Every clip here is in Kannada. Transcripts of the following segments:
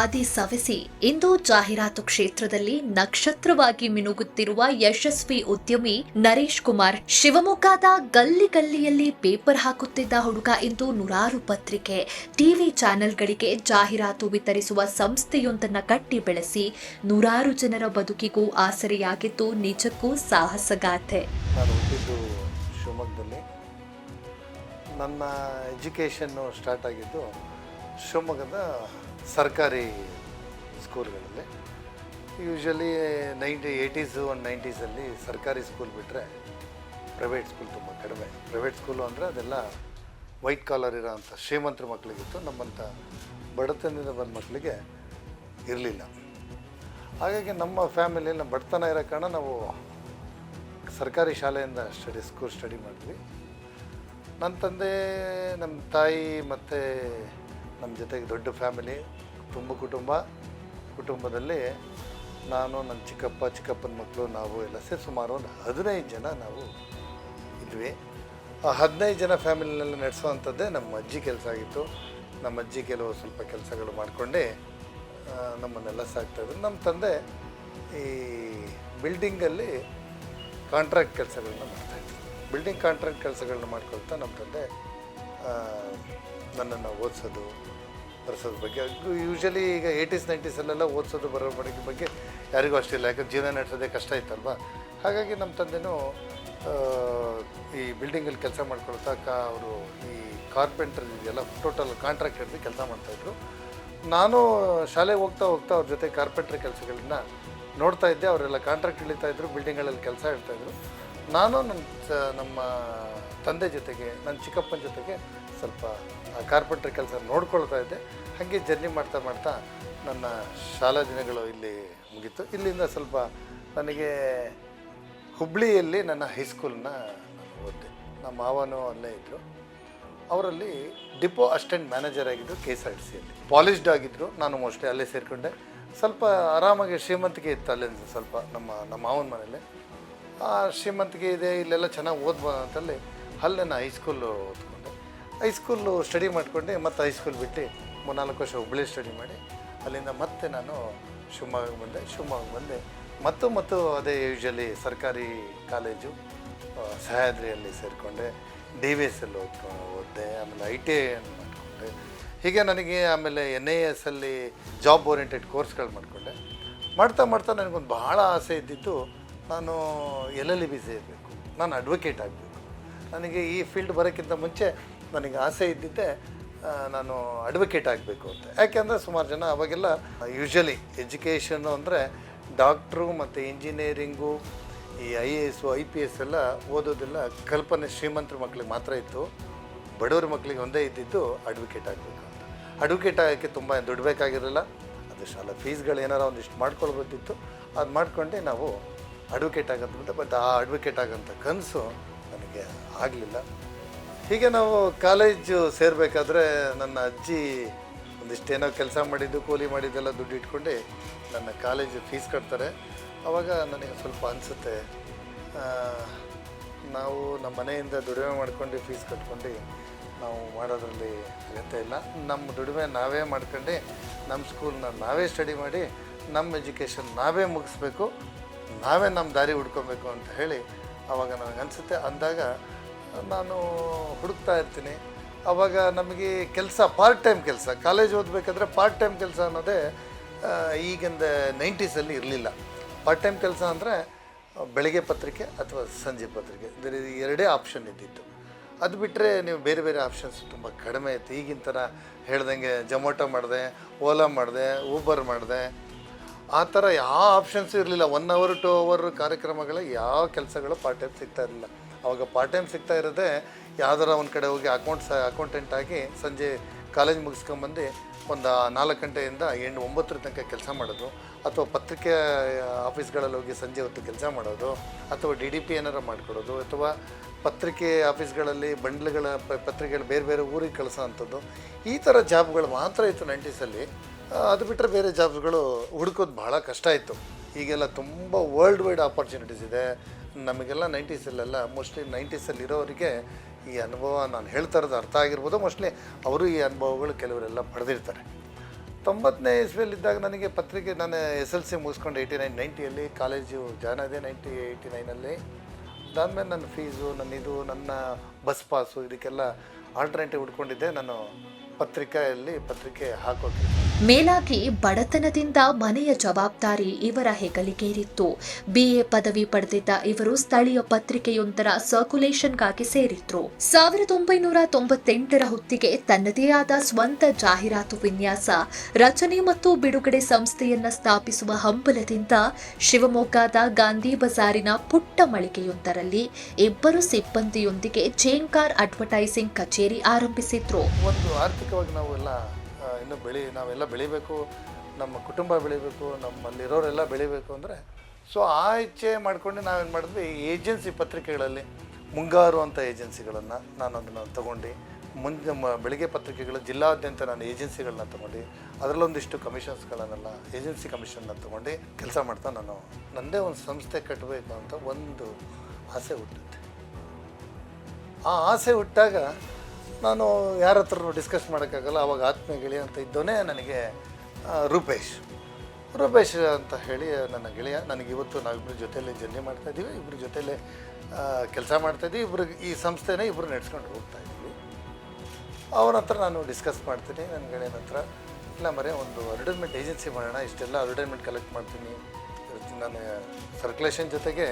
ಹಾದಿ ಸವೆಸಿ. ಇಂದು ಜಾಹೀರಾತು ಕ್ಷೇತ್ರದಲ್ಲಿ ನಕ್ಷತ್ರವಾಗಿ ಮಿನುಗುತ್ತಿರುವ ಯಶಸ್ವಿ ಉದ್ಯಮಿ ನರೇಶ್ ಕುಮಾರ್ ಶಿವಮೊಗ್ಗದ ಗಲ್ಲಿ ಗಲ್ಲಿಯಲ್ಲಿ ಪೇಪರ್ ಹಾಕುತ್ತಿದ್ದ ಹುಡುಗ ಇಂದು ನೂರಾರು ಪತ್ರಿಕೆ, ಟಿವಿ ಚಾನೆಲ್ಗಳಿಗೆ ಜಾಹೀರಾತು ವಿತರಿಸುವ ಸಂಸ್ಥೆಯೊಂದನ್ನ ಕಟ್ಟಿ ಬೆಳೆಸಿ ನೂರಾರು ಜನರ ಬದುಕಿಗೂ ಆಸರೆಯಾಗಿದ್ದು ನಿಜಕ್ಕೂ ಸಾಹಸಗಾಥೆ. ಶಿವಮೊಗ್ಗದಲ್ಲಿ. ನನ್ನ ಎಜುಕೇಷನ್ನು ಸ್ಟಾರ್ಟ್ ಆಗಿದ್ದು ಶಿವಮೊಗ್ಗದ ಸರ್ಕಾರಿ ಸ್ಕೂಲ್ಗಳಲ್ಲಿ. ಯೂಶ್ವಲಿ ನೈಂಟಿ, ಏಯ್ಟೀಸು ಒಂದು ನೈಂಟೀಸಲ್ಲಿ ಸರ್ಕಾರಿ ಸ್ಕೂಲ್ ಬಿಟ್ಟರೆ ಪ್ರೈವೇಟ್ ಸ್ಕೂಲ್ ತುಂಬ ಕಡಿಮೆ. ಪ್ರೈವೇಟ್ ಸ್ಕೂಲು ಅಂದರೆ ಅದೆಲ್ಲ ವೈಟ್ ಕಾಲರ್ ಇರೋಂಥ ಶ್ರೀಮಂತರ ಮಕ್ಕಳಿಗಿತ್ತು ನಮ್ಮಂಥ ಬಡತನದಿಂದ ಬಂದ ಮಕ್ಕಳಿಗೆ ಇರಲಿಲ್ಲ. ಹಾಗಾಗಿ ನಮ್ಮ ಫ್ಯಾಮಿಲಿಯಲ್ಲಿ ನಮ್ಮ ಬಡತನ ಇರೋ ಕಾರಣ ನಾವು ಸರ್ಕಾರಿ ಶಾಲೆಯಿಂದ ಸ್ಟಡಿ ಸ್ಕೂಲ್ ಸ್ಟಡಿ ಮಾಡಿದ್ವಿ. ನನ್ನ ತಂದೆ ನಮ್ಮ ತಾಯಿ ಮತ್ತು ನಮ್ಮ ಜೊತೆಗೆ ದೊಡ್ಡ ಫ್ಯಾಮಿಲಿ ತುಂಬ ಕುಟುಂಬ. ಕುಟುಂಬದಲ್ಲಿ ನಾನು, ನನ್ನ ಚಿಕ್ಕಪ್ಪ, ಚಿಕ್ಕಪ್ಪನ ಮಕ್ಕಳು, ನಾವು ಎಲ್ಲ ಸೇರಿ ಸುಮಾರು ಒಂದು ಹದಿನೈದು ಜನ ನಾವು ಇದ್ವಿ. ಆ ಹದಿನೈದು ಜನ ಫ್ಯಾಮಿಲಿನೆಲ್ಲ ನಡೆಸುವಂಥದ್ದೇ ನಮ್ಮ ಅಜ್ಜಿ ಕೆಲಸ ಆಗಿತ್ತು. ನಮ್ಮ ಅಜ್ಜಿ ಕೆಲವು ಸ್ವಲ್ಪ ಕೆಲಸಗಳು ಮಾಡಿಕೊಂಡೇ ನಮ್ಮನ್ನೆಲ್ಲ ಸಾಕ್ತಾಯಿದ್ರು ನಮ್ಮ ತಂದೆ ಈ ಬಿಲ್ಡಿಂಗಲ್ಲಿ ಕಾಂಟ್ರಾಕ್ಟ್ ಕೆಲಸಗಳನ್ನ ಮಾಡ್ತಾಯಿದ್ರು ಬಿಲ್ಡಿಂಗ್ ಕಾಂಟ್ರಾಕ್ಟ್ ಕೆಲಸಗಳನ್ನ ಮಾಡ್ಕೊಳ್ತಾ ನಮ್ಮ ತಂದೆ ನನ್ನನ್ನು ಓದಿಸೋದು ಬರೆಸೋದ್ರ ಬಗ್ಗೆ. ಯೂಶ್ವಲಿ ಈಗ ಏಯ್ಟೀಸ್ ನೈಂಟೀಸಲ್ಲೆಲ್ಲ ಓದಿಸೋದು ಬರೋ ಬಗ್ಗೆ ಯಾರಿಗೂ ಅಷ್ಟಿಲ್ಲ. ಯಾಕಂದ್ರೆ ಜೀವನ ನಡೆಸೋದೇ ಕಷ್ಟ ಇತ್ತಲ್ವ? ಹಾಗಾಗಿ ನಮ್ಮ ತಂದೆನೂ ಈ ಬಿಲ್ಡಿಂಗಲ್ಲಿ ಕೆಲಸ ಮಾಡ್ಕೊಳ್ತಾ ಕಾ, ಅವರು ಈ ಕಾರ್ಪೆಂಟರ್ ಇದೆಯಲ್ಲ ಟೋಟಲ್ ಕಾಂಟ್ರಾಕ್ಟ್ ಹಿಡಿದು ಕೆಲಸ ಮಾಡ್ತಾಯಿದ್ರು ನಾನು ಶಾಲೆಗೆ ಹೋಗ್ತಾ ಹೋಗ್ತಾ ಅವ್ರ ಜೊತೆ ಕಾರ್ಪೆಂಟ್ರ್ ಕೆಲಸಗಳನ್ನ ನೋಡ್ತಾ ಇದ್ದೆ. ಅವರೆಲ್ಲ ಕಾಂಟ್ರಾಕ್ಟ್ ಇಳಿತಾ ಇದ್ರು ಬಿಲ್ಡಿಂಗ್ಗಳಲ್ಲಿ ಕೆಲಸ ಹೇಳ್ತಾಯಿದ್ರು ನಾನು ನನ್ನ, ನಮ್ಮ ತಂದೆ ಜೊತೆಗೆ, ನನ್ನ ಚಿಕ್ಕಪ್ಪನ ಜೊತೆಗೆ ಸ್ವಲ್ಪ ಕಾರ್ಪೆಂಟ್ರಿ ಕೆಲಸ ನೋಡ್ಕೊಳ್ತಾ ಇದ್ದೆ. ಹಾಗೆ ಜರ್ನಿ ಮಾಡ್ತಾ ಮಾಡ್ತಾ ನನ್ನ ಶಾಲಾ ದಿನಗಳು ಇಲ್ಲಿ ಮುಗೀತು. ಇಲ್ಲಿಂದ ಸ್ವಲ್ಪ ನನಗೆ ಹುಬ್ಳಿಯಲ್ಲಿ ನನ್ನ ಹೈಸ್ಕೂಲನ್ನ ನಾನು ಓದಿದೆ. ನಮ್ಮ ಮಾವನು ಅಲ್ಲೇ ಇದ್ದರು ಅವರಲ್ಲಿ ಡಿಪೋ ಅಸಿಸ್ಟೆಂಟ್ ಮ್ಯಾನೇಜರ್ ಆಗಿದ್ದರು ಕೆ ಎಸ್ ಆರ್ ಟಿ ಸಿಯಲ್ಲಿ ಪಾಲಿಶ್ಡ್ ಆಗಿದ್ದರು ನಾನು ಮೋಸ್ಟ್ಲಿ ಅಲ್ಲೇ ಸೇರಿಕೊಂಡೆ. ಸ್ವಲ್ಪ ಆರಾಮಾಗಿ ಶ್ರೀಮಂತಿಕೆ ಇತ್ತು ಅಲ್ಲಿ ಸ್ವಲ್ಪ ನಮ್ಮ ನಮ್ಮ ಮಾವನ ಮನೇಲಿ. ಆ ಶ್ರೀಮಂತಿಕೆ ಇದೆ, ಇಲ್ಲೆಲ್ಲ ಚೆನ್ನಾಗಿ ಓದ್ಬೋದು ಅಂತಲ್ಲಿ ಅಲ್ಲೇ ನಾನು ಹೈಸ್ಕೂಲು ಓದ್ಕೊಂಡೆ. ಹೈಸ್ಕೂಲು ಸ್ಟಡಿ ಮಾಡ್ಕೊಂಡೆ, ಮತ್ತು ಹೈಸ್ಕೂಲ್ ಬಿಟ್ಟು ಮೂರ್ನಾಲ್ಕು ವರ್ಷ ಹುಬ್ಬಳ್ಳಿ ಸ್ಟಡಿ ಮಾಡಿ. ಅಲ್ಲಿಂದ ಮತ್ತೆ ನಾನು ಶಿವಮೊಗ್ಗ ಬಂದೆ ಶಿವಮೊಗ್ಗ ಬಂದೆ. ಮತ್ತು ಮತ್ತು ಅದೇ ಯೂಶ್ವಲಿ ಸರ್ಕಾರಿ ಕಾಲೇಜು ಸಹ್ಯಾದ್ರಿಯಲ್ಲಿ ಸೇರಿಕೊಂಡೆ ಡಿ ವಿ ಎಸ್ ಎಲ್ಲಿ ಓದ್ಕೊ ಓದಿದೆ, ಆಮೇಲೆ ಐ ಟಿ ಐ ಮಾಡಿಕೊಂಡೆ. ಹೀಗೆ ನನಗೆ ಆಮೇಲೆ ಎನ್ ಐ ಎಸ್ ಅಲ್ಲಿ ಜಾಬ್ ಓರಿಯೆಂಟೆಡ್ ಕೋರ್ಸ್ಗಳು ಮಾಡಿಕೊಂಡೆ. ಮಾಡ್ತಾ ಮಾಡ್ತಾ ನನಗೊಂದು ಬಹಳ ಆಸೆ ಇದ್ದಿದ್ದು ನಾನು ಎಲ್ ಎಲ್ ಬಿ ಸೇರಬೇಕು. ನಾನು ಅಡ್ವೊಕೇಟ್ ಆಗಬೇಕು. ನನಗೆ ಈ ಫೀಲ್ಡ್ ಬರೋಕ್ಕಿಂತ ಮುಂಚೆ ನನಗೆ ಆಸೆ ಇದ್ದಿದ್ದೆ ನಾನು ಅಡ್ವೊಕೇಟ್ ಆಗಬೇಕು ಅಂತ. ಯಾಕೆಂದರೆ ಸುಮಾರು ಜನ ಅವಾಗೆಲ್ಲ ಯೂಶ್ವಲಿ ಎಜುಕೇಷನ್ನು ಅಂದರೆ ಡಾಕ್ಟ್ರು ಮತ್ತು ಇಂಜಿನಿಯರಿಂಗು ಈ I A S I P S ಎಲ್ಲ ಓದೋದೆಲ್ಲ ಕಲ್ಪನೆ ಶ್ರೀಮಂತರ ಮಕ್ಕಳಿಗೆ ಮಾತ್ರ ಇತ್ತು. ಬಡವ್ರ ಮಕ್ಕಳಿಗೆ ಒಂದೇ ಇದ್ದಿದ್ದು ಅಡ್ವೊಕೇಟ್ ಆಗಬೇಕು ಅಂತ. ಅಡ್ವೊಕೇಟ್ ಆಗೋಕ್ಕೆ ತುಂಬ ದುಡ್ಡು ಬೇಕಾಗಿರಲಿಲ್ಲ. ಅದು ಶಾಲಾ ಫೀಸ್ಗಳು ಏನಾರ ಒಂದಿಷ್ಟು ಮಾಡ್ಕೊಳ್ಬೇಕಿತ್ತು ಅದು ಮಾಡ್ಕೊಂಡೆ ನಾವು ಅಡ್ವೊಕೇಟ್ ಆಗೋದು ಬಟ್ ಆ ಅಡ್ವೊಕೇಟ್ ಆಗೋಂಥ ಕನಸು ನನಗೆ ಆಗಲಿಲ್ಲ. ಹೀಗೆ ನಾವು ಕಾಲೇಜು ಸೇರಬೇಕಾದ್ರೆ ನನ್ನ ಅಜ್ಜಿ ಒಂದಿಷ್ಟೇನೋ ಕೆಲಸ ಮಾಡಿದ್ದು, ಕೂಲಿ ಮಾಡಿದ್ದೆಲ್ಲ ದುಡ್ಡು ಇಟ್ಕೊಂಡು ನನ್ನ ಕಾಲೇಜು ಫೀಸ್ ಕಟ್ತಾರೆ. ಆವಾಗ ನನಗೆ ಸ್ವಲ್ಪ ಅನಿಸುತ್ತೆ ನಾವು ನಮ್ಮ ಮನೆಯಿಂದ ದುಡಿಮೆ ಮಾಡ್ಕೊಂಡು ಫೀಸ್ ಕಟ್ಕೊಂಡು ನಾವು ಮಾಡೋದ್ರಲ್ಲಿ ಅಗತ್ಯ ಇಲ್ಲ. ನಮ್ಮ ದುಡಿಮೆ ನಾವೇ ಮಾಡ್ಕೊಂಡು ನಮ್ಮ ಸ್ಕೂಲ್ನ ನಾವೇ ಸ್ಟಡಿ ಮಾಡಿ, ನಮ್ಮ ಎಜುಕೇಷನ್ ನಾವೇ ಮುಗಿಸ್ಬೇಕು, ನಾವೇ ನಮ್ಮ ದಾರಿ ಹುಡ್ಕೊಬೇಕು ಅಂತ ಹೇಳಿ ಆವಾಗ ನನಗನ್ಸುತ್ತೆ ಅಂದಾಗ ನಾನು ಹುಡುಕ್ತಾ ಇರ್ತೀನಿ. ಆವಾಗ ನಮಗೆ ಕೆಲಸ ಪಾರ್ಟ್ ಟೈಮ್ ಕೆಲಸ ಕಾಲೇಜ್ ಓದಬೇಕಾದ್ರೆ ಪಾರ್ಟ್ ಟೈಮ್ ಕೆಲಸ ಅನ್ನೋದೇ ಈಗಿಂದ ನೈಂಟೀಸಲ್ಲಿ ಇರಲಿಲ್ಲ. ಪಾರ್ಟ್ ಟೈಮ್ ಕೆಲಸ ಅಂದರೆ, ಬೆಳಗ್ಗೆ ಪತ್ರಿಕೆ ಅಥವಾ ಸಂಜೆ ಪತ್ರಿಕೆ. ಬೇರೆ ಎರಡೇ ಆಪ್ಷನ್ ಇದ್ದಿತ್ತು. ಅದು ಬಿಟ್ಟರೆ ನೀವು ಬೇರೆ ಬೇರೆ ಆಪ್ಷನ್ಸ್ ತುಂಬ ಕಡಿಮೆ ಇತ್ತು. ಈಗಿನ ಥರ ಹೇಳ್ದಂಗೆ ಜೊಮೊಟೊ ಮಾಡಿದೆ ಓಲಾ ಮಾಡಿದೆ ಊಬರ್ ಮಾಡಿದೆ. ಆ ಥರ ಯಾವ ಆಪ್ಷನ್ಸು ಇರಲಿಲ್ಲ. ಒನ್ ಅವರ್ ಟು ಅವರ್ ಕಾರ್ಯಕ್ರಮಗಳ ಯಾವ ಕೆಲಸಗಳು ಪಾರ್ಟ್ ಟೈಮ್ ಸಿಗ್ತಾ ಇರಲಿಲ್ಲ. ಅವಾಗ ಪಾರ್ಟ್ ಟೈಮ್ ಸಿಗ್ತಾ ಇರೋದೇ ಯಾವ್ದಾರ ಒಂದು ಕಡೆ ಹೋಗಿ ಅಕೌಂಟ್ಸ್ ಅಕೌಂಟೆಂಟ್ ಆಗಿ ಸಂಜೆ ಕಾಲೇಜ್ ಮುಗಿಸ್ಕೊಂಬಂದು ಒಂದು ನಾಲ್ಕು ಗಂಟೆಯಿಂದ ಎಂಟು, ಒಂಬತ್ತರ ತನಕ ಕೆಲಸ ಮಾಡೋದು. ಅಥವಾ ಪತ್ರಿಕೆ ಆಫೀಸ್ಗಳಲ್ಲಿ ಹೋಗಿ ಸಂಜೆ ಹೊತ್ತು ಕೆಲಸ ಮಾಡೋದು. ಅಥವಾ ಡಿ ಡಿ ಪಿ ಏನಾರು ಮಾಡಿಕೊಡೋದು. ಅಥವಾ ಪತ್ರಿಕೆ ಆಫೀಸ್ಗಳಲ್ಲಿ ಬಂಡ್ಲುಗಳ ಪತ್ರಿಕೆಗಳು ಬೇರೆ ಬೇರೆ ಊರಿಗೆ ಕಳಿಸೋ ಅಂಥದ್ದು ಈ ಥರ ಜಾಬ್ಗಳು ಮಾತ್ರ ಇತ್ತು ನೈಂಟೀಸಲ್ಲಿ ಅದು ಬಿಟ್ಟರೆ ಬೇರೆ ಜಾಬ್ಸ್ಗಳು ಹುಡುಕೋದು ಭಾಳ ಕಷ್ಟ ಇತ್ತು. ಈಗೆಲ್ಲ ತುಂಬ ವರ್ಲ್ಡ್ ವೈಡ್ ಆಪರ್ಚುನಿಟೀಸ್ ಇದೆ. ನಮಗೆಲ್ಲ ನೈಂಟೀಸಲ್ಲೆಲ್ಲ ಮೋಸ್ಟ್ಲಿ ನೈಂಟೀಸಲ್ಲಿ ಇರೋರಿಗೆ ಈ ಅನುಭವ ನಾನು ಹೇಳ್ತಾ ಇರೋದು ಅರ್ಥ ಆಗಿರ್ಬೋದು. ಮೋಸ್ಟ್ಲಿ ಅವರು ಈ ಅನುಭವಗಳು ಕೆಲವರೆಲ್ಲ ಪಡೆದಿರ್ತಾರೆ. ತೊಂಬತ್ತನೇ ಇಸ್ವಿಯಲ್ಲಿದ್ದಾಗ ನನಗೆ ಪತ್ರಿಕೆ, ನಾನು ಎಸ್ ಎಲ್ ಸಿ ಮುಗಿಸ್ಕೊಂಡು ಏಯ್ಟಿ ನೈನ್ ನೈಂಟಿಯಲ್ಲಿ ಕಾಲೇಜು ಜಾಯ್ನ್ ಆದೆ. ನೈಂಟಿ ಏಯ್ಟಿ ನೈನಲ್ಲಿ ಅದಾದಮೇಲೆ ನನ್ನ ಫೀಸು ನನ್ನ ಇದು, ನನ್ನ ಬಸ್ ಪಾಸು ಇದಕ್ಕೆಲ್ಲ ಆಲ್ಟರ್ನೇಟಿವ್ ಹುಡ್ಕೊಂಡಿದ್ದೆ. ನಾನು ಪತ್ರಿಕೆಯಲ್ಲಿ ಪತ್ರಿಕೆ ಹಾಕೋಕೆ. ಮೇಲಾಗಿ ಬಡತನದಿಂದ ಮನೆಯ ಜವಾಬ್ದಾರಿ ಇವರ ಹೆಗಲಿಗೇರಿತ್ತು ಬಿಎ ಪದವಿ ಪಡೆದಿದ್ದ ಇವರು ಸ್ಥಳೀಯ ಪತ್ರಿಕೆಯೊಂದರ ಸರ್ಕ್ಯುಲೇಷನ್ಗಾಗಿ ಸೇರಿದ್ರು. ಸಾವಿರದ ಒಂಬೈನೂರ ತೊಂಬತ್ತೆಂಟರ ಹೊತ್ತಿಗೆ ತನ್ನದೇ ಆದ ಸ್ವಂತ ಜಾಹೀರಾತು ವಿನ್ಯಾಸ ರಚನೆ ಮತ್ತು ಬಿಡುಗಡೆ ಸಂಸ್ಥೆಯನ್ನ ಸ್ಥಾಪಿಸುವ ಹಂಬಲದಿಂದ ಶಿವಮೊಗ್ಗದ ಗಾಂಧಿ ಬಜಾರಿನ ಪುಟ್ಟ ಮಳಿಗೆಯೊಂದರಲ್ಲಿ ಇಬ್ಬರು ಸಿಬ್ಬಂದಿಯೊಂದಿಗೆ ಚೇಂಕಾರ್ ಅಡ್ವರ್ಟೈಸಿಂಗ್ ಕಚೇರಿ ಆರಂಭಿಸಿದ್ರು. ಒಂದು ಆರ್ಥಿಕವಾಗಿ ನಾವೆಲ್ಲ ಎಲ್ಲ ಇನ್ನು ಬೆಳಿ, ನಾವೆಲ್ಲ ಬೆಳಿಬೇಕು, ನಮ್ಮ ಕುಟುಂಬ ಬೆಳಿಬೇಕು, ನಮ್ಮಲ್ಲಿರೋರೆಲ್ಲ ಬೆಳಿಬೇಕು ಅಂದರೆ, ಸೊ ಆ ಇಚ್ಛೆ ಮಾಡ್ಕೊಂಡು ನಾವೇನು ಮಾಡಿದ್ವಿ ಏಜೆನ್ಸಿ ಪತ್ರಿಕೆಗಳಲ್ಲಿ, ಮುಂಗಾರು ಅಂತ ಏಜೆನ್ಸಿಗಳನ್ನು ನಾನು ಅದನ್ನು ತೊಗೊಂಡು. ಮುಂದೆ ಬೆಳಿಗ್ಗೆ ಪತ್ರಿಕೆಗಳು, ಜಿಲ್ಲಾದ್ಯಂತ ನಾನು ಏಜೆನ್ಸಿಗಳನ್ನ ತೊಗೊಂಡು. ಅದರಲ್ಲೊಂದಿಷ್ಟು ಕಮಿಷನ್ಸ್ಗಳನ್ನೆಲ್ಲ, ಏಜೆನ್ಸಿ ಕಮಿಷನ್ನ ತೊಗೊಂಡು. ಕೆಲಸ ಮಾಡ್ತಾ ನಾನು ನನ್ನದೇ ಒಂದು ಸಂಸ್ಥೆ ಕಟ್ಟಬೇಕು ಅಂತ ಒಂದು ಆಸೆ ಹುಟ್ಟುತ್ತೆ. ಆ ಆಸೆ ಹುಟ್ಟಾಗ ನಾನು ಯಾರ ಹತ್ರನೂ ಡಿಸ್ಕಸ್ ಮಾಡೋಕ್ಕಾಗಲ್ಲ, ಅವಾಗ ಆತ್ಮೀಯ ಗೆಳೆಯ ಅಂತ ಇದ್ದವನೇ ನನಗೆ ರೂಪೇಶ್. ರೂಪೇಶ್ ಅಂತ ಹೇಳಿ ನನ್ನ ಗೆಳೆಯ. ನನಗೆ ಇವತ್ತು ನಾವಿಬ್ಬರ ಜೊತೆಯಲ್ಲೇ ಜರ್ನಿ ಮಾಡ್ತಾಯಿದ್ದೀವಿ ಇಬ್ಬರ ಜೊತೆಯಲ್ಲೇ ಕೆಲಸ ಮಾಡ್ತಾಯಿದ್ದೀವಿ ಇಬ್ಬರು ಈ ಸಂಸ್ಥೆನೇ ಇಬ್ಬರು ನಡೆಸ್ಕೊಂಡು ಹೋಗ್ತಾ ಇದ್ದೀವಿ. ಅವನ ಹತ್ರ ನಾನು ಡಿಸ್ಕಸ್ ಮಾಡ್ತೀನಿ. ನನ್ನ ಗೆಳೆಯನ ಹತ್ರ, ಇಲ್ಲ ಮರೆ ಒಂದು ಅಡ್ವರ್ಟೈಸ್ಮೆಂಟ್ ಏಜೆನ್ಸಿ ಮಾಡೋಣ. ಇಷ್ಟೆಲ್ಲ ಅಡ್ವರ್ಟೈಸ್ಮೆಂಟ್ ಕಲೆಕ್ಟ್ ಮಾಡ್ತೀನಿ. ನಾನು ಸರ್ಕ್ಯುಲೇಷನ್ ಜೊತೆಗೆ.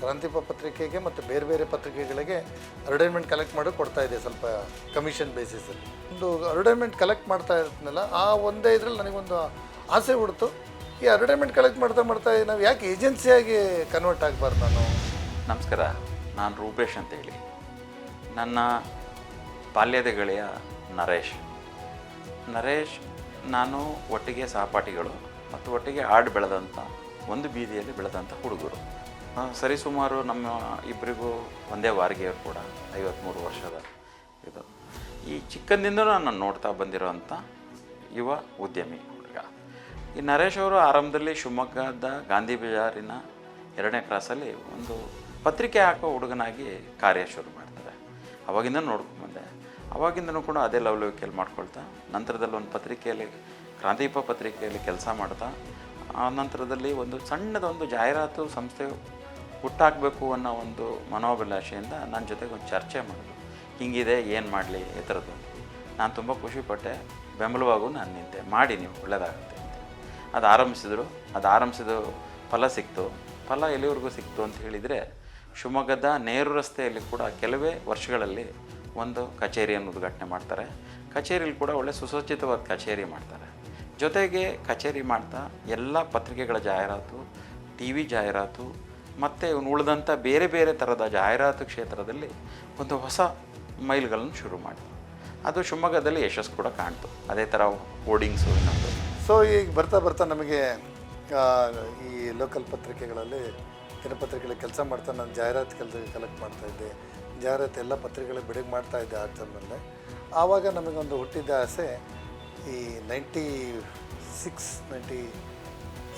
ಕ್ರಾಂತಿಪ ಪತ್ರಿಕೆಗೆ ಮತ್ತು ಬೇರೆ ಬೇರೆ ಪತ್ರಿಕೆಗಳಿಗೆ ಅಡ್ವರ್ಟೈಸ್ಮೆಂಟ್ ಕಲೆಕ್ಟ್ ಮಾಡಿ ಕೊಡ್ತಾ ಇದೆ ಸ್ವಲ್ಪ ಕಮಿಷನ್ ಬೇಸಿಸಲ್ಲಿ ಒಂದು ಅಡ್ವರ್ಟೈಸ್ಮೆಂಟ್ ಕಲೆಕ್ಟ್ ಮಾಡ್ತಾ ಇರ್ತೀನಲ್ಲ ಆ ಒಂದೇ ಇದರಲ್ಲಿ ನನಗೊಂದು ಆಸೆ ಹುಡ್ತು. ಈ ಅಡ್ವರ್ಟೈಸ್ಮೆಂಟ್ ಕಲೆಕ್ಟ್ ಮಾಡ್ತಾ ಮಾಡ್ತಾ ನಾವು ಯಾಕೆ ಏಜೆನ್ಸಿಯಾಗಿ ಕನ್ವರ್ಟ್ ಆಗಬಾರ್ದು ನಾನು? ನಮಸ್ಕಾರ, ನಾನು ರೂಪೇಶ್ ಅಂತ ಹೇಳಿ. ನನ್ನ ಬಾಲ್ಯದ ಗೆಳೆಯ ನರೇಶ್. ನರೇಶ್ ನಾನು ಒಟ್ಟಿಗೆ ಸಹಪಾಠಿಗಳು ಮತ್ತು ಒಟ್ಟಿಗೆ ಹಾಡು ಬೆಳೆದಂಥ, ಒಂದು ಬೀದಿಯಲ್ಲಿ ಬೆಳೆದಂಥ ಹುಡುಗರು. ಆ, ಸರಿಸುಮಾರು ನಮ್ಮ ಇಬ್ಬರಿಗೂ ಒಂದೇ ವಾರಿಗೆಯವರು ಕೂಡ ಐವತ್ತ್ಮೂರು ವರ್ಷದ ಇದು. ಈ ಚಿಕ್ಕಂದಿಂದಲೂ ನಾನು ನೋಡ್ತಾ ಬಂದಿರೋವಂಥ ಯುವ ಉದ್ಯಮಿ ಹುಡುಗ. ಈ ನರೇಶ್ ಅವರು ಆರಂಭದಲ್ಲಿ ಶಿವಮೊಗ್ಗದ ಗಾಂಧಿ ಬಜಾರಿನ ಎರಡನೇ ಕ್ರಾಸಲ್ಲಿ ಒಂದು ಪತ್ರಿಕೆ ಹಾಕೋ ಹುಡುಗನಾಗಿ ಕಾರ್ಯ ಶುರು ಮಾಡ್ತಾರೆ. ಅವಾಗಿಂದ ನೋಡ್ಕೊಂಬಂದೆ ಅವಾಗಿಂದನೂ ಕೂಡ ಅದೇ ಲವಲವಿಕೆಯಲ್ಲಿ ಮಾಡ್ಕೊಳ್ತಾ ನಂತರದಲ್ಲಿ ಒಂದು ಪತ್ರಿಕೆಯಲ್ಲಿ ಕ್ರಾಂತಿಪ ಪತ್ರಿಕೆಯಲ್ಲಿ ಕೆಲಸ ಮಾಡ್ತಾ ಆ ನಂತರದಲ್ಲಿ ಒಂದು ಸಣ್ಣದೊಂದು ಜಾಹೀರಾತು ಸಂಸ್ಥೆ ಹುಟ್ಟಾಕಬೇಕು ಅನ್ನೋ ಒಂದು ಮನೋಭಿಲಾಷೆಯಿಂದ ನನ್ನ ಜೊತೆಗೆ ಒಂದು ಚರ್ಚೆ ಮಾಡಿದ್ರು. ಹಿಂಗಿದೆ, ಏನು ಮಾಡಲಿ, ಈ ಥರದ್ದು ನಾನು ತುಂಬ ಖುಷಿಪಟ್ಟೆ ಬೆಂಬಲವಾಗೂ ನಾನು ನಿಂತೆ. ಮಾಡಿ ನೀವು ಒಳ್ಳೆಯದಾಗುತ್ತೆ ಅಂತ. ಅದು ಆರಂಭಿಸಿದ್ರು. ಅದು ಆರಂಭಿಸಿದ ಫಲ ಸಿಕ್ತು. ಫಲ ಎಲ್ಲಿವರೆಗೂ ಸಿಕ್ತು ಅಂತ ಹೇಳಿದರೆ, ಶಿವಮೊಗ್ಗದ ನೇರು ರಸ್ತೆಯಲ್ಲಿ ಕೂಡ ಕೆಲವೇ ವರ್ಷಗಳಲ್ಲಿ ಒಂದು ಕಚೇರಿಯನ್ನು ಉದ್ಘಾಟನೆ ಮಾಡ್ತಾರೆ. ಕಚೇರಿಯಲ್ಲಿ ಕೂಡ ಒಳ್ಳೆ ಸುಸಜ್ಜಿತವಾದ ಕಚೇರಿ ಮಾಡ್ತಾರೆ. ಜೊತೆಗೆ ಕಚೇರಿ ಮಾಡ್ತಾ ಎಲ್ಲ ಪತ್ರಿಕೆಗಳ ಜಾಹೀರಾತು, ಟಿ ವಿ ಜಾಹೀರಾತು ಮತ್ತು ಉಳಿದಂಥ ಬೇರೆ ಬೇರೆ ಥರದ ಜಾಹೀರಾತು ಕ್ಷೇತ್ರದಲ್ಲಿ ಒಂದು ಹೊಸ ಮೈಲ್ಗಳನ್ನು ಶುರು ಮಾಡಿದ್ರು ಅದು ಶಿವಮೊಗ್ಗದಲ್ಲಿ ಯಶಸ್ಸು ಕೂಡ ಕಾಣ್ತು. ಅದೇ ಥರ ಹೋರ್ಡಿಂಗ್ಸು ಇನ್ನೊಂದು. ಸೊ ಈಗ ಬರ್ತಾ ಬರ್ತಾ ನಮಗೆ ಈ ಲೋಕಲ್ ಪತ್ರಿಕೆಗಳಲ್ಲಿ ದಿನಪತ್ರಿಕೆಗಳಲ್ಲಿ ಕೆಲಸ ಮಾಡ್ತಾ ನಾನು ಜಾಹೀರಾತು ಕೆಲಸ ಕಲೆಕ್ಟ್ ಮಾಡ್ತಾ ಇದ್ದೆ. ಜಾಹೀರಾತು ಎಲ್ಲ ಪತ್ರಿಕೆಗಳ ಬಿಡುಗಡೆ ಮಾಡ್ತಾ ಇದ್ದೆ ಆ ಟೈಮಲ್ಲೇ ಆವಾಗ ನಮಗೊಂದು ಹುಟ್ಟಿದ್ದ ಆಸೆ, ಈ ನೈಂಟಿ ಸಿಕ್ಸ್ ನೈಂಟಿ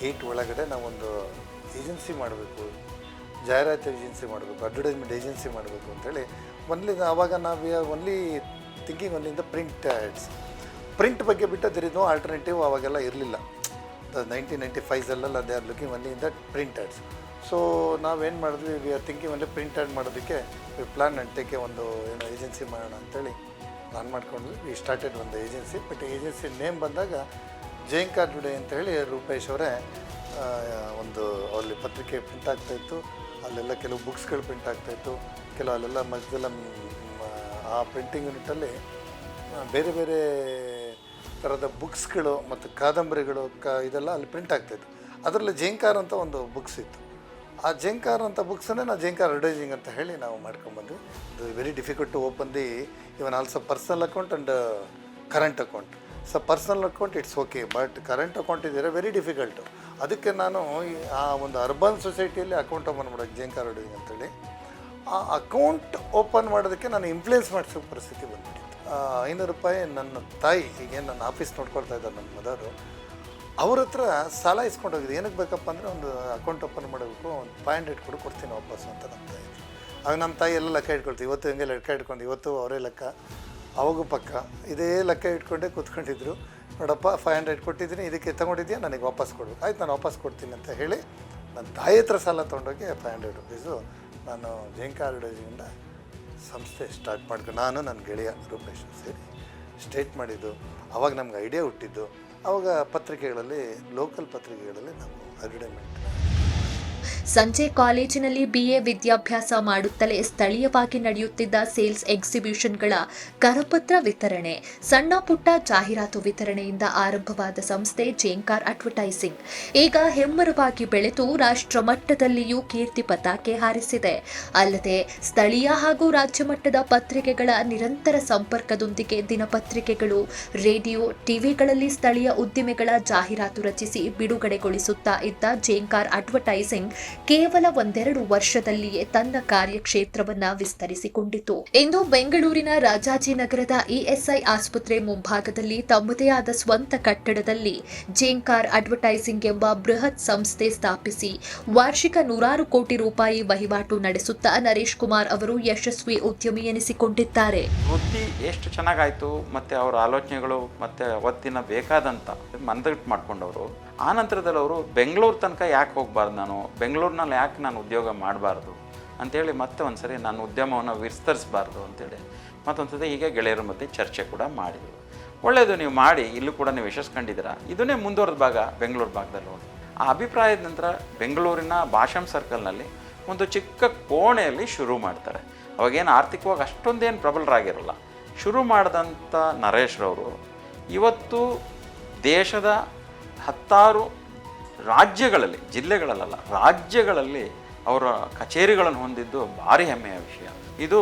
ಏಯ್ಟ್ ಒಳಗಡೆ ನಾವೊಂದು ಏಜೆನ್ಸಿ ಮಾಡಬೇಕು. ಜಾಹೀರಾತು ಏಜೆನ್ಸಿ ಮಾಡಬೇಕು ಅಡ್ವರ್ಟೈಸ್ಮೆಂಟ್ ಏಜೆನ್ಸಿ ಮಾಡಬೇಕು ಅಂತೇಳಿ ಒನ್ಲಿ ಆವಾಗ ನಾವು ಒನ್ಲಿ ಥಿಂಕಿಂಗ್ ಒನ್ಲಿಂದ ಪ್ರಿಂಟ್ ಆ್ಯಡ್ಸ್ ಪ್ರಿಂಟ್ ಬಗ್ಗೆ ಬಿಟ್ಟು ನೋ ಆಲ್ಟರ್ನೇಟಿವ್ ಅವಾಗೆಲ್ಲ ಇರಲಿಲ್ಲ. Nineteen ninety ಫೈವ್ಸಲ್ಲೆಲ್ಲ they are looking only in that print ads so ನಾವೇನು ಮಾಡಿದ್ವಿ we are thinking only print ad ಮಾಡೋದಕ್ಕೆ ವಿ ಪ್ಲಾನ್ ಆ್ಯಂಡ್ ಟೇಕೆ ಒಂದು, ಏನೋ ಏಜೆನ್ಸಿ ಮಾಡೋಣ ಅಂತೇಳಿ ಪ್ಲಾನ್ ಮಾಡ್ಕೊಂಡ್ವಿ. ವಿ ಸ್ಟಾರ್ಟೆಡ್ ಒಂದು ಏಜೆನ್ಸಿ ಬಟ್ ಏಜೆನ್ಸಿ ನೇಮ್ ಬಂದಾಗ ಜಯಂಕ ಟುಡೇ ಅಂತ ಹೇಳಿ ರೂಪೇಶ್ ಅವರೇ ಒಂದು ಅಲ್ಲಿ ಪತ್ರಿಕೆ ಪ್ರಿಂಟ್ ಆಗ್ತಾಯಿತ್ತು ಅಲ್ಲೆಲ್ಲ ಕೆಲವು ಬುಕ್ಸ್ಗಳು ಪ್ರಿಂಟ್ ಆಗ್ತಾಯಿತ್ತು ಕೆಲವು ಅಲ್ಲೆಲ್ಲ ಮಧ್ಯದಲ್ಲ ಆ ಪ್ರಿಂಟಿಂಗ್ ಯೂನಿಟಲ್ಲಿ ಬೇರೆ ಬೇರೆ ಥರದ ಬುಕ್ಸ್ಗಳು ಮತ್ತು ಕಾದಂಬರಿಗಳು ಕ, ಇದೆಲ್ಲ ಅಲ್ಲಿ ಪ್ರಿಂಟ್ ಆಗ್ತಾಯಿತ್ತು ಅದರಲ್ಲಿ ಜೇಂಕಾರ್ ಅಂತ ಒಂದು ಬುಕ್ಸ್ ಇತ್ತು. ಆ ಜೇಂಕಾರ್ ಅಂತ ಬುಕ್ಸನ್ನೇ ನಾವು ಜೇಂಕಾರ್ ಅಡ್ವರ್ಟೈಸಿಂಗ್ ಅಂತ ಹೇಳಿ ನಾವು ಮಾಡ್ಕೊಂಬಂದ್ವಿ ಇದು very difficult to open the even also personal account and current account so personal account it's okay but current account ಇದ್ದರೆ ವೆರಿ ಡಿಫಿಕಲ್ಟು ಅದಕ್ಕೆ ನಾನು ಆ ಒಂದು ಅರ್ಬನ್ ಸೊಸೈಟಿಯಲ್ಲಿ ಅಕೌಂಟ್ ಓಪನ್ ಮಾಡೋಕ್ಕೆ ಜೇಂಕಾರ್ ಅಡ್ವರ್ಟೈಸಿಂಗ್ ಅಂತೇಳಿ. ಆ ಅಕೌಂಟ್ ಓಪನ್ ಮಾಡೋದಕ್ಕೆ ನಾನು ಇನ್ಫ್ಲೂಯೆನ್ಸ್ ಮಾಡಿಸೋ ಪರಿಸ್ಥಿತಿ ಬಂದ್ಬಿಟ್ಟಿತ್ತು. ಐನೂರು ರೂಪಾಯಿ ನನ್ನ ತಾಯಿ ಈಗೇನು ನನ್ನ ಆಫೀಸ್ ನೋಡ್ಕೊಳ್ತಾ ಇದ್ದಾರೆ ನನ್ನ ಮದರು ಅವ್ರ ಹತ್ರ ಸಾಲ ಇಸ್ಕೊಂಡು ಹೋಗಿದ್ದು. ಏನಕ್ಕೆ ಬೇಕಪ್ಪ ಅಂದರೆ ಒಂದು ಅಕೌಂಟ್ ಓಪನ್ ಮಾಡಬೇಕು, ಒಂದು ಫೈವ್ ಹಂಡ್ರೆಡ್ ಕೊಡು, ಕೊಡ್ತೀನಿ ವಾಪಸ್ಸು ಅಂತ ನಮ್ಮ ತಾಯಿ ಆಗ ನಮ್ಮ ತಾಯಿ ಎಲ್ಲ ಲೆಕ್ಕ ಇಟ್ಕೊಳ್ತೀವಿ ಇವತ್ತು ಹಿಂಗೆ ಲೆಕ್ಕ ಇಟ್ಕೊಂಡು, ಇವತ್ತು ಅವರೇ ಲೆಕ್ಕ, ಅವಾಗೂ ಪಕ್ಕ. ಇದೇ ಲೆಕ್ಕ ಇಟ್ಕೊಂಡೇ ಕೂತ್ಕೊಂಡಿದ್ರು. ನೋಡಪ್ಪ ಫೈವ್ ಹಂಡ್ರೆಡ್ ಕೊಟ್ಟಿದ್ದೀನಿ, ಇದಕ್ಕೆ ತಗೊಂಡಿದ್ಯಾ? ನನಗೆ ವಾಪಸ್ ಕೊಡು. ಆಯ್ತು, ನಾನು ವಾಪಸ್ ಕೊಡ್ತೀನಿ ಅಂತ ಹೇಳಿ ನನ್ನ ತಾಯಿ ಹತ್ರ ಸಾಲ ತೊಗೊಂಡೋಗಿ ಫೈವ್ ಹಂಡ್ರೆಡ್ ರುಪೀಸು ನಾನು ಜೇಂಕಾ ಅಡ್ವರ್ಟೈಸಿಂಗಿಂದ ಸಂಸ್ಥೆ ಸ್ಟಾರ್ಟ್ ಮಾಡ್ಕೊಂಡು ನಾನು ನನ್ನ ಗೆಳೆಯ ರೂಪೇಶ್ ಸೇರಿ ಸ್ಟೇಟ್ ಮಾಡಿದ್ದು. ಅವಾಗ ನಮ್ಗೆ ಐಡಿಯಾ ಹುಟ್ಟಿದ್ದು. ಅವಾಗ ಪತ್ರಿಕೆಗಳಲ್ಲಿ ಲೋಕಲ್ ಪತ್ರಿಕೆಗಳಲ್ಲಿ ನಾವು ಅಡ್ವರ್ಟೈಸ್ಮೆಂಟ್ ಸಂಜೆ ಕಾಲೇಜಿನಲ್ಲಿ ಬಿಎ ವಿದ್ಯಾಭ್ಯಾಸ ಮಾಡುತ್ತಲೇ ಸ್ಥಳೀಯವಾಗಿ ನಡೆಯುತ್ತಿದ್ದ ಸೇಲ್ಸ್ ಎಕ್ಸಿಬಿಷನ್ಗಳ ಕರಪತ್ರ ವಿತರಣೆ, ಸಣ್ಣ ಪುಟ್ಟ ಜಾಹೀರಾತು ವಿತರಣೆಯಿಂದ ಆರಂಭವಾದ ಸಂಸ್ಥೆ ಜೇಂಕಾರ್ ಅಡ್ವರ್ಟೈಸಿಂಗ್. ಈಗ ಹೆಮ್ಮರವಾಗಿ ಬೆಳೆದು ರಾಷ್ಟ್ರ ಮಟ್ಟದಲ್ಲಿಯೂ ಕೀರ್ತಿ ಪತಾಕೆ ಹಾರಿಸಿದೆ. ಅಲ್ಲದೆ ಸ್ಥಳೀಯ ಹಾಗೂ ರಾಜ್ಯ ಮಟ್ಟದ ಪತ್ರಿಕೆಗಳ ನಿರಂತರ ಸಂಪರ್ಕದೊಂದಿಗೆ ದಿನಪತ್ರಿಕೆಗಳು, ರೇಡಿಯೋ, ಟಿವಿಗಳಲ್ಲಿ ಸ್ಥಳೀಯ ಉದ್ದಿಮೆಗಳ ಜಾಹೀರಾತು ರಚಿಸಿ ಬಿಡುಗಡೆಗೊಳಿಸುತ್ತಾ ಇದ್ದ ಜೇಂಕಾರ್ ಅಡ್ವರ್ಟೈಸಿಂಗ್ ಕೇವಲ ಒಂದೆರಡು ವರ್ಷದಲ್ಲಿಯೇ ತನ್ನ ಕಾರ್ಯಕ್ಷೇತ್ರವನ್ನ ವಿಸ್ತರಿಸಿಕೊಂಡಿತು. ಇಂದು ಬೆಂಗಳೂರಿನ ರಾಜಾಜಿನಗರದ ಇಎಸ್ಐ ಆಸ್ಪತ್ರೆ ಮುಂಭಾಗದಲ್ಲಿ ತಮ್ಮದೇ ಆದ ಸ್ವಂತ ಕಟ್ಟಡದಲ್ಲಿ ಜೇಂಕಾರ್ ಅಡ್ವರ್ಟೈಸಿಂಗ್ ಎಂಬ ಬೃಹತ್ ಸಂಸ್ಥೆ ಸ್ಥಾಪಿಸಿ ವಾರ್ಷಿಕ ನೂರಾರು ಕೋಟಿ ರೂಪಾಯಿ ವಹಿವಾಟು ನಡೆಸುತ್ತಾ ನರೇಶ್ ಕುಮಾರ್ ಅವರು ಯಶಸ್ವಿ ಉದ್ಯಮಿ ಎನಿಸಿಕೊಂಡಿದ್ದಾರೆ. ವೃತ್ತಿ ಎಷ್ಟು ಚೆನ್ನಾಗಾಯ್ತು, ಮತ್ತೆ ಅವರ ಆಲೋಚನೆಗಳು, ಮತ್ತೆ ಅವತ್ತಿನ ಬೇಕಾದಂತ ಮನದಟ್ಟು ಮಾಡ್ಕೊಂಡವರು ಆ ನಂತರದಲ್ಲಿ ಅವರು, ಬೆಂಗಳೂರು ತನಕ ಯಾಕೆ ಹೋಗಬಾರ್ದು ನಾನು? ಬೆಂಗಳೂರಿನಲ್ಲಿ ಯಾಕೆ ನಾನು ಉದ್ಯೋಗ ಮಾಡಬಾರ್ದು? ಅಂಥೇಳಿ ಮತ್ತೆ ಒಂದು ಸರಿ ನಾನು ಉದ್ಯಮವನ್ನು ವಿಸ್ತರಿಸಬಾರ್ದು ಅಂತೇಳಿ ಮತ್ತೊಂದು ಸತಿ ಹೀಗೆ ಗೆಳೆಯರ ಮಧ್ಯೆ ಚರ್ಚೆ ಕೂಡ ಮಾಡಿದರು. ಒಳ್ಳೆಯದು ನೀವು ಮಾಡಿ, ಇಲ್ಲೂ ಕೂಡ ನೀವು ಯಶಸ್ಕೊಂಡಿದ್ದೀರಾ? ಇದನ್ನೇ ಮುಂದುವರೆದ ಭಾಗ, ಬೆಂಗಳೂರು ಭಾಗದಲ್ಲಿ ಆ ಅಭಿಪ್ರಾಯದ ನಂತರ ಬೆಂಗಳೂರಿನ ಭಾಷಂ ಸರ್ಕಲ್ನಲ್ಲಿ ಒಂದು ಚಿಕ್ಕ ಕೋಣೆಯಲ್ಲಿ ಶುರು ಮಾಡ್ತಾರೆ. ಅವಾಗೇನು ಆರ್ಥಿಕವಾಗಿ ಅಷ್ಟೊಂದೇನು ಪ್ರಬಲರಾಗಿರಲ್ಲ. ಶುರು ಮಾಡಿದಂಥ ನರೇಶ್ರವರು ಇವತ್ತು ದೇಶದ ಹತ್ತಾರು ರಾಜ್ಯಗಳಲ್ಲಿ ಜಿಲ್ಲೆಗಳಲ್ಲ ರಾಜ್ಯಗಳಲ್ಲಿ ಅವರ ಕಚೇರಿಗಳನ್ನು ಹೊಂದಿದ್ದು ಭಾರಿ ಹೆಮ್ಮೆಯ ವಿಷಯ. ಇದು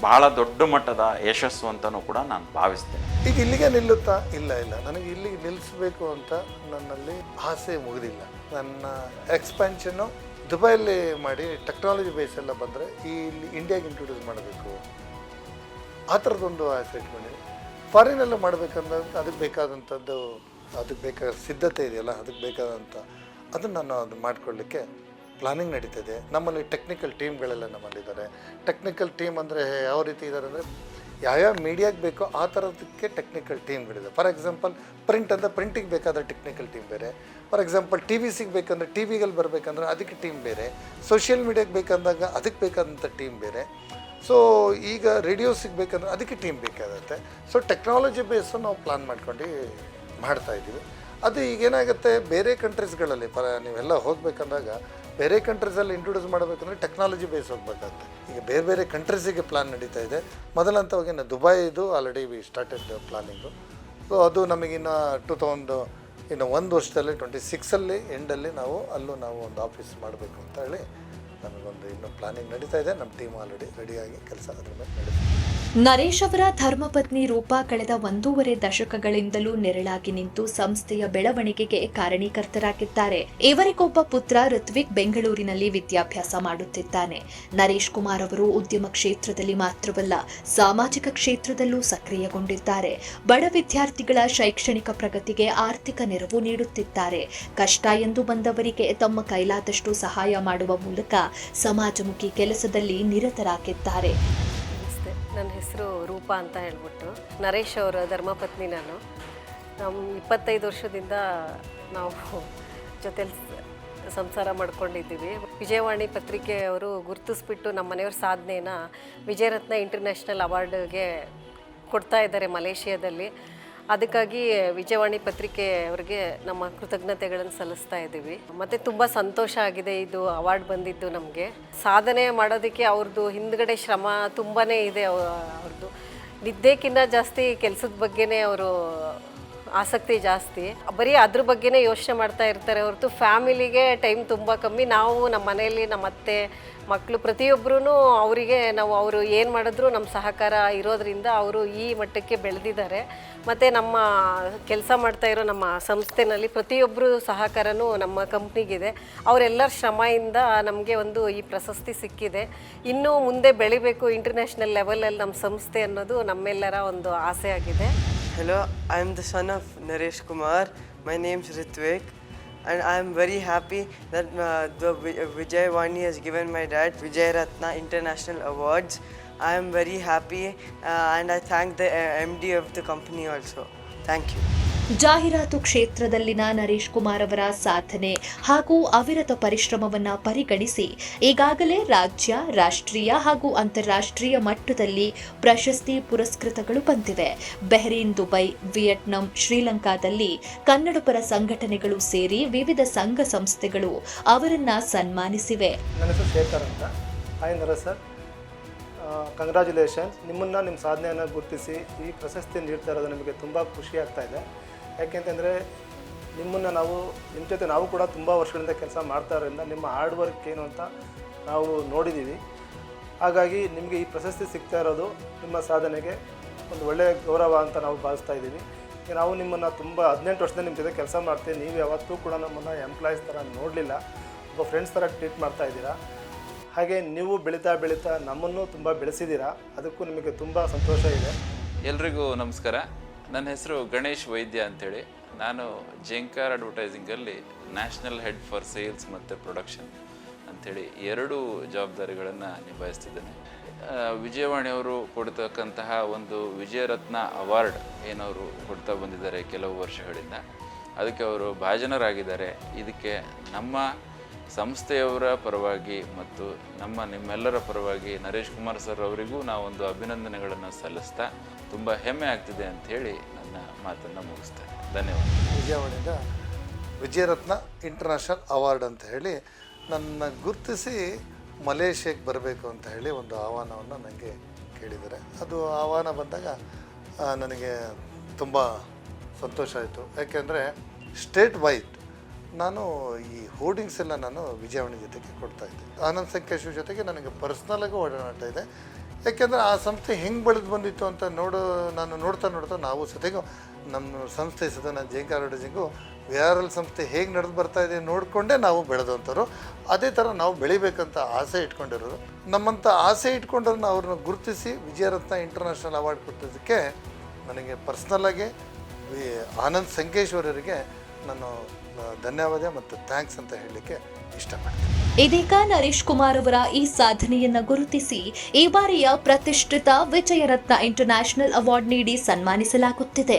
ಬಹಳ ದೊಡ್ಡ ಮಟ್ಟದ ಯಶಸ್ಸು ಅಂತಲೂ ಕೂಡ ನಾನು ಭಾವಿಸ್ತೇನೆ. ಈಗ ಇಲ್ಲಿಗೆ ನಿಲ್ಲುತ್ತಾ? ಇಲ್ಲ ಇಲ್ಲ. ನನಗೆ ಇಲ್ಲಿಗೆ ನಿಲ್ಲಿಸಬೇಕು ಅಂತ ನನ್ನಲ್ಲಿ ಆಸೆ ಮುಗಿದಿಲ್ಲ. ನನ್ನ ಎಕ್ಸ್ಪ್ಯಾನ್ಷನ್ನು ದುಬೈಯಲ್ಲಿ ಮಾಡಿ ಟೆಕ್ನಾಲಜಿ ಬೇಸ್ ಎಲ್ಲ ಬಂದರೆ ಈ ಇಲ್ಲಿ ಇಂಡಿಯಾಗೆ ಇಂಟ್ರೊಡ್ಯೂಸ್ ಮಾಡಬೇಕು. ಆ ಥರದ್ದೊಂದು ಆಸೆ ಇಟ್ಕೊಂಡಿದ್ದೀನಿ. ಫಾರಿನೆಲ್ಲ ಮಾಡಬೇಕಂದ್ರೆ ಅದಕ್ಕೆ ಬೇಕಾದಂಥದ್ದು ಅದಕ್ಕೆ ಬೇಕಾದ ಸಿದ್ಧತೆ ಇದೆಯಲ್ಲ, ಅದಕ್ಕೆ ಬೇಕಾದಂಥ ಅದನ್ನು ನಾನು ಅದು ಮಾಡ್ಕೊಳ್ಳಿಕ್ಕೆ ಪ್ಲಾನಿಂಗ್ ನಡೀತಿದೆ. ನಮ್ಮಲ್ಲಿ ಟೆಕ್ನಿಕಲ್ ಟೀಮ್ಗಳೆಲ್ಲ ನಮ್ಮಲ್ಲಿದ್ದಾರೆ. ಟೆಕ್ನಿಕಲ್ ಟೀಮ್ ಅಂದರೆ ಯಾವ ರೀತಿ ಇದ್ದಾರೆ ಅಂದರೆ ಯಾವ್ಯಾವ ಮೀಡಿಯಾಗೆ ಬೇಕೋ ಆ ಥರದಕ್ಕೆ ಟೆಕ್ನಿಕಲ್ ಟೀಮ್ಗಳಿದೆ ಫಾರ್ ಎಕ್ಸಾಂಪಲ್ ಪ್ರಿಂಟ್ ಅಂದರೆ ಪ್ರಿಂಟಿಗೆ ಬೇಕಾದ ಟೆಕ್ನಿಕಲ್ ಟೀಮ್ ಬೇರೆ. ಫಾರ್ ಎಕ್ಸಾಂಪಲ್ ಟಿ ವಿ ಸಿಗಬೇಕಂದ್ರೆ ಟಿ ವಿಗಲ್ಲಿ ಬರಬೇಕಂದ್ರೆ ಅದಕ್ಕೆ ಟೀಮ್ ಬೇರೆ. ಸೋಷಿಯಲ್ ಮೀಡಿಯಾಗೆ ಬೇಕಂದಾಗ ಅದಕ್ಕೆ ಬೇಕಾದಂಥ ಟೀಮ್ ಬೇರೆ. ಸೊ ಈಗ ರೇಡಿಯೋ ಸಿಗಬೇಕಂದ್ರೆ ಅದಕ್ಕೆ ಟೀಮ್ ಬೇಕಾಗುತ್ತೆ. ಸೊ ಟೆಕ್ನಾಲಜಿ ಬೇಸು ನಾವು ಪ್ಲಾನ್ ಮಾಡ್ಕೊಂಡು ಮಾಡ್ತಾ ಇದ್ದೀವಿ. ಅದು ಈಗೇನಾಗುತ್ತೆ ಬೇರೆ ಕಂಟ್ರೀಸ್ಗಳಲ್ಲಿ ಪರ ನೀವೆಲ್ಲ ಹೋಗ್ಬೇಕಂದಾಗ, ಬೇರೆ ಕಂಟ್ರೀಸಲ್ಲಿ ಇಂಟ್ರೊಡ್ಯೂಸ್ ಮಾಡಬೇಕಂದ್ರೆ ಟೆಕ್ನಾಲಜಿ ಬೇಸ್ ಹೋಗ್ಬೇಕಾಗುತ್ತೆ. ಈಗ ಬೇರೆ ಬೇರೆ ಕಂಟ್ರೀಸಿಗೆ ಪ್ಲಾನ್ ನಡೀತಾ ಇದೆ. ಮೊದಲಂತವಾಗಿ ದುಬೈದು already we started planning so ಅದು ನಮಗಿನ್ನು ಟೂ ತೌಸಂಡ್ ಇನ್ನು ಒಂದು ವರ್ಷದಲ್ಲಿ ಟ್ವೆಂಟಿ ಸಿಕ್ಸಲ್ಲಿ ಎಂಡಲ್ಲಿ ನಾವು, ಅಲ್ಲೂ ನಾವು ಒಂದು ಆಫೀಸ್ ಮಾಡಬೇಕು ಅಂತ ಹೇಳಿ ನಮಗೊಂದು ಇನ್ನೂ ಪ್ಲಾನಿಂಗ್ ನಡೀತಾ ಇದೆ. ನಮ್ಮ ಟೀಮ್ ಆಲ್ರೆಡಿ ರೆಡಿಯಾಗಿ ಕೆಲಸ ಅದ್ರ ಮೇಲೆ ನಡೀತಾ. ನರೇಶ್ ಅವರ ಧರ್ಮಪತ್ನಿ ರೂಪಾ ಕಳೆದ ಒಂದೂವರೆ ದಶಕಗಳಿಂದಲೂ ನೆರಳಾಗಿ ನಿಂತು ಸಂಸ್ಥೆಯ ಬೆಳವಣಿಗೆಗೆ ಕಾರಣೀಕರ್ತರಾಗಿದ್ದಾರೆ. ಇವರಿಗೊಬ್ಬ ಪುತ್ರ ಋತ್ವಿಕ್ ಬೆಂಗಳೂರಿನಲ್ಲಿ ವಿದ್ಯಾಭ್ಯಾಸ ಮಾಡುತ್ತಿದ್ದಾನೆ. ನರೇಶ್ ಕುಮಾರ್ ಅವರು ಉದ್ಯಮ ಕ್ಷೇತ್ರದಲ್ಲಿ ಮಾತ್ರವಲ್ಲ, ಸಾಮಾಜಿಕ ಕ್ಷೇತ್ರದಲ್ಲೂ ಸಕ್ರಿಯಗೊಂಡಿದ್ದಾರೆ. ಬಡ ವಿದ್ಯಾರ್ಥಿಗಳ ಶೈಕ್ಷಣಿಕ ಪ್ರಗತಿಗೆ ಆರ್ಥಿಕ ನೆರವು ನೀಡುತ್ತಿದ್ದಾರೆ. ಕಷ್ಟ ಎಂದು ಬಂದವರಿಗೆ ತಮ್ಮ ಕೈಲಾದಷ್ಟು ಸಹಾಯ ಮಾಡುವ ಮೂಲಕ ಸಮಾಜಮುಖಿ ಕೆಲಸದಲ್ಲಿ ನಿರತರಾಗಿದ್ದಾರೆ. ನನ್ನ ಹೆಸರು ರೂಪಾ ಅಂತ ಹೇಳ್ಬಿಟ್ಟು ನರೇಶ್ ಅವರ ಧರ್ಮಪತ್ನಿ ನಾನು. ನಮ್ಮ ಇಪ್ಪತ್ತೈದು ವರ್ಷದಿಂದ ನಾವು ಜೊತೆಲಿ ಸಂಸಾರ ಮಾಡ್ಕೊಂಡಿದ್ದೀವಿ. ವಿಜಯವಾಣಿ ಪತ್ರಿಕೆ ಅವರು ಗುರುತಿಸ್ಬಿಟ್ಟು ನಮ್ಮ ಮನೆಯವ್ರ ಸಾಧನೆನ ವಿಜಯರತ್ನ ಇಂಟರ್ನ್ಯಾಷನಲ್ ಅವಾರ್ಡ್ಗೆ ಕೊಡ್ತಾ ಇದ್ದಾರೆ ಮಲೇಷಿಯಾದಲ್ಲಿ. ಅದಕ್ಕಾಗಿ ವಿಜಯವಾಣಿ ಪತ್ರಿಕೆ ಅವರಿಗೆ ನಮ್ಮ ಕೃತಜ್ಞತೆಗಳನ್ನು ಸಲ್ಲಿಸ್ತಾ ಇದ್ದೀವಿ. ಮತ್ತು ತುಂಬ ಸಂತೋಷ ಆಗಿದೆ ಇದು ಅವಾರ್ಡ್ ಬಂದಿದ್ದು ನಮಗೆ. ಸಾಧನೆ ಮಾಡೋದಕ್ಕೆ ಅವ್ರದ್ದು ಹಿಂದ್ಗಡೆ ಶ್ರಮ ತುಂಬಾ ಇದೆ ಅವ- ಅವ್ರದ್ದು ನಿದ್ದೆಕ್ಕಿಂತ ಜಾಸ್ತಿ ಕೆಲಸದ ಬಗ್ಗೆನೇ ಅವರು ಆಸಕ್ತಿ ಜಾಸ್ತಿ. ಬರೀ ಅದ್ರ ಬಗ್ಗೆನೇ ಯೋಚನೆ ಮಾಡ್ತಾ ಇರ್ತಾರೆ ಹೊರತು ಫ್ಯಾಮಿಲಿಗೆ ಟೈಮ್ ತುಂಬ ಕಮ್ಮಿ. ನಾವು ನಮ್ಮ ಮನೆಯಲ್ಲಿ ನಮ್ಮ ಅತ್ತೆ ಮಕ್ಕಳು ಪ್ರತಿಯೊಬ್ಬರೂ ಅವರಿಗೆ ನಾವು ಅವರು ಏನು ಮಾಡಿದ್ರು ನಮ್ಮ ಸಹಕಾರ ಇರೋದರಿಂದ ಅವರು ಈ ಮಟ್ಟಕ್ಕೆ ಬೆಳೆದಿದ್ದಾರೆ. ಮತ್ತು ನಮ್ಮ ಕೆಲಸ ಮಾಡ್ತಾ ಇರೋ ನಮ್ಮ ಸಂಸ್ಥೆನಲ್ಲಿ ಪ್ರತಿಯೊಬ್ಬರು ಸಹಕಾರನೂ ನಮ್ಮ ಕಂಪ್ನಿಗಿದೆ. ಅವರೆಲ್ಲರ ಶ್ರಮದಿಂದ ನಮಗೆ ಒಂದು ಈ ಪ್ರಶಸ್ತಿ ಸಿಕ್ಕಿದೆ. ಇನ್ನೂ ಮುಂದೆ ಬೆಳಿಬೇಕು ಇಂಟರ್ನ್ಯಾಷನಲ್ ಲೆವೆಲಲ್ಲಿ ನಮ್ಮ ಸಂಸ್ಥೆ ಅನ್ನೋದು ನಮ್ಮೆಲ್ಲರ ಒಂದು ಆಸೆ ಆಗಿದೆ. Hello, I am the son of Naresh Kumar. My name is Ritvik, and I am very happy that uh, the uh, Vijay Vani has given my dad Vijay Ratna International Awards. I am very happy, uh, and I thank the uh, MD of the company also. Thank you. ಜಾಹೀರಾತು ಕ್ಷೇತ್ರದಲ್ಲಿನ ನರೇಶ್ ಕುಮಾರ್ ಅವರ ಸಾಧನೆ ಹಾಗೂ ಅವಿರತ ಪರಿಶ್ರಮವನ್ನ ಪರಿಗಣಿಸಿ ಈಗಾಗಲೇ ರಾಜ್ಯ, ರಾಷ್ಟ್ರೀಯ ಹಾಗೂ ಅಂತಾರಾಷ್ಟ್ರೀಯ ಮಟ್ಟದಲ್ಲಿ ಪ್ರಶಸ್ತಿ ಪುರಸ್ಕೃತಗಳು ಬಂದಿವೆ. ಬೆಹ್ರೀನ್, ದುಬೈ, ವಿಯೆಟ್ನಾಂ, ಶ್ರೀಲಂಕಾದಲ್ಲಿ ಕನ್ನಡಪರ ಸಂಘಟನೆಗಳು ಸೇರಿ ವಿವಿಧ ಸಂಘ ಸಂಸ್ಥೆಗಳು ಅವರನ್ನ ಸನ್ಮಾನಿಸಿವೆ. ಕಂಗ್ರ್ಯಾಚುಲೇಷನ್ಸ್ ನಿಮ್ಮನ್ನು ನಿಮ್ಮ ಸಾಧನೆಯನ್ನು ಗುರುತಿಸಿ ಈ ಪ್ರಶಸ್ತಿ ನೀಡ್ತಾ ಇರೋದು ನಮಗೆ ತುಂಬ ಖುಷಿ ಆಗ್ತಾ ಇದೆ. ಯಾಕೆಂತಂದರೆ ನಿಮ್ಮನ್ನು ನಾವು ನಿಮ್ಮ ಜೊತೆ ನಾವು ಕೂಡ ತುಂಬ ವರ್ಷಗಳಿಂದ ಕೆಲಸ ಮಾಡ್ತಾ ಇರೋದ್ರಿಂದ ನಿಮ್ಮ ಹಾರ್ಡ್ ವರ್ಕ್ ಏನು ಅಂತ ನಾವು ನೋಡಿದ್ದೀವಿ ಹಾಗಾಗಿ ನಿಮಗೆ ಈ ಪ್ರಶಸ್ತಿ ಸಿಗ್ತಾ ಇರೋದು ನಿಮ್ಮ ಸಾಧನೆಗೆ ಒಂದು ಒಳ್ಳೆಯ ಗೌರವ ಅಂತ ನಾವು ಭಾವಿಸ್ತಾ ಇದ್ದೀವಿ. ನಾವು ನಿಮ್ಮನ್ನು ತುಂಬ ಹದಿನೆಂಟು ವರ್ಷದಿಂದ ನಿಮ್ಮ ಜೊತೆ ಕೆಲಸ ಮಾಡ್ತೀವಿ. ನೀವು ಯಾವತ್ತೂ ಕೂಡ ನಮ್ಮನ್ನು ಎಂಪ್ಲಾಯೀಸ್ ಥರ ನೋಡಲಿಲ್ಲ. ಒಬ್ಬ ಫ್ರೆಂಡ್ಸ್ ಥರ ಟ್ರೀಟ್ ಮಾಡ್ತಾ ಇದ್ದೀರಾ. ಹಾಗೆ ನೀವು ಬೆಳೀತಾ ಬೆಳೀತಾ ನಮ್ಮನ್ನು ತುಂಬ ಬೆಳೆಸಿದ್ದೀರಾ. ಅದಕ್ಕೂ ನಿಮಗೆ ತುಂಬ ಸಂತೋಷ ಇದೆ. ಎಲ್ರಿಗೂ ನಮಸ್ಕಾರ. ನನ್ನ ಹೆಸರು ಗಣೇಶ್ ವೈದ್ಯ ಅಂಥೇಳಿ ನಾನು ಜೆಂಕಾರ್ ಅಡ್ವರ್ಟೈಸಿಂಗಲ್ಲಿ ನ್ಯಾಷನಲ್ ಹೆಡ್ ಫಾರ್ ಸೇಲ್ಸ್ ಮತ್ತು ಪ್ರೊಡಕ್ಷನ್ ಅಂಥೇಳಿ ಎರಡು ಜವಾಬ್ದಾರಿಗಳನ್ನು ನಿಭಾಯಿಸ್ತಿದ್ದೇನೆ. ವಿಜಯವಾಣಿಯವರು ಕೊಡ್ತಕ್ಕಂತಹ ಒಂದು ವಿಜಯರತ್ನ ಅವಾರ್ಡ್ ಏನವರು ಕೊಡ್ತಾ ಬಂದಿದ್ದಾರೆ ಕೆಲವು ವರ್ಷಗಳಿಂದ. ಅದಕ್ಕೆ ಅವರು ಭಾಜನರಾಗಿದ್ದಾರೆ. ಇದಕ್ಕೆ ನಮ್ಮ ಸಂಸ್ಥೆಯವರ ಪರವಾಗಿ ಮತ್ತು ನಮ್ಮ ನಿಮ್ಮೆಲ್ಲರ ಪರವಾಗಿ ನರೇಶ್ ಕುಮಾರ್ ಸರ್ ಅವರಿಗೂ ನಾವೊಂದು ಅಭಿನಂದನೆಗಳನ್ನು ಸಲ್ಲಿಸ್ತಾ ತುಂಬ ಹೆಮ್ಮೆ ಆಗ್ತಿದೆ ಅಂತ ಹೇಳಿ ನನ್ನ ಮಾತನ್ನು ಮುಗಿಸ್ತೇನೆ. ಧನ್ಯವಾದ. ವಿಜಯವಾಡಿಂದ ವಿಜಯರತ್ನ ಇಂಟರ್ನ್ಯಾಷನಲ್ ಅವಾರ್ಡ್ ಅಂತ ಹೇಳಿ ನನ್ನ ಗುರುತಿಸಿ ಮಲೇಷ್ಯಾಗೆ ಬರಬೇಕು ಅಂತ ಹೇಳಿ ಒಂದು ಆಹ್ವಾನವನ್ನು ನನಗೆ ಕೇಳಿದ್ದಾರೆ. ಅದು ಆಹ್ವಾನ ಬಂದಾಗ ನನಗೆ ತುಂಬ ಸಂತೋಷ ಆಯಿತು. ಯಾಕೆಂದರೆ ಸ್ಟೇಟ್ ವೈಡ್ ನಾನು ಈ ಹೋರ್ಡಿಂಗ್ಸ್ ಎಲ್ಲ ನಾನು ವಿಜಯವಾಣಿ ಜೊತೆಗೆ ಕೊಡ್ತಾ ಇದ್ದೆ. ಆನಂದ್ ಸಂಕೇಶ್ ಜೊತೆಗೆ ನನಗೆ ಪರ್ಸ್ನಲಾಗೂ ಒಡನಾಟ ಇದೆ. ಯಾಕೆಂದರೆ ಆ ಸಂಸ್ಥೆ ಹೆಂಗೆ ಬೆಳೆದು ಬಂದಿತ್ತು ಅಂತ ನೋಡೋ, ನಾನು ನೋಡ್ತಾ ನೋಡ್ತಾ ನಾವು ಸತೆಗೂ ನಮ್ಮ ಸಂಸ್ಥೆ ಸತ ನಾನು Jhenkar advertising V R L ಸಂಸ್ಥೆ ಹೇಗೆ ನಡೆದು ಬರ್ತಾ ಇದೆ ನೋಡಿಕೊಂಡೇ ನಾವು ಬೆಳೆದಂಥವ್ರು. ಅದೇ ಥರ ನಾವು ಬೆಳಿಬೇಕಂತ ಆಸೆ ಇಟ್ಕೊಂಡಿರೋರು. ನಮ್ಮಂಥ ಆಸೆ ಇಟ್ಕೊಂಡ್ರನ್ನ ಅವ್ರನ್ನ ಗುರುತಿಸಿ ವಿಜಯರತ್ನ ಇಂಟರ್ನ್ಯಾಷನಲ್ ಅವಾರ್ಡ್ ಕೊಟ್ಟಿದ್ದಕ್ಕೆ ನನಗೆ ಪರ್ಸ್ನಲ್ಲಾಗಿ ಆನಂದ್ ಸಂಕೇಶ್ವರರಿಗೆ ನಾನು ಧನ್ಯವಾದ ಮತ್ತು ಥ್ಯಾಂಕ್ಸ್ ಅಂತ ಹೇಳಲಿಕ್ಕೆ ಇಷ್ಟಪಡ್ತೀನಿ. ಇದೀಗ ನರೇಶ್ ಕುಮಾರ್ ಅವರ ಈ ಸಾಧನೆಯನ್ನು ಗುರುತಿಸಿ ಈ ಬಾರಿಯ ಪ್ರತಿಷ್ಠಿತ ವಿಜಯರತ್ನ ಇಂಟರ್ನ್ಯಾಷನಲ್ ಅವಾರ್ಡ್ ನೀಡಿ ಸನ್ಮಾನಿಸಲಾಗುತ್ತಿದೆ.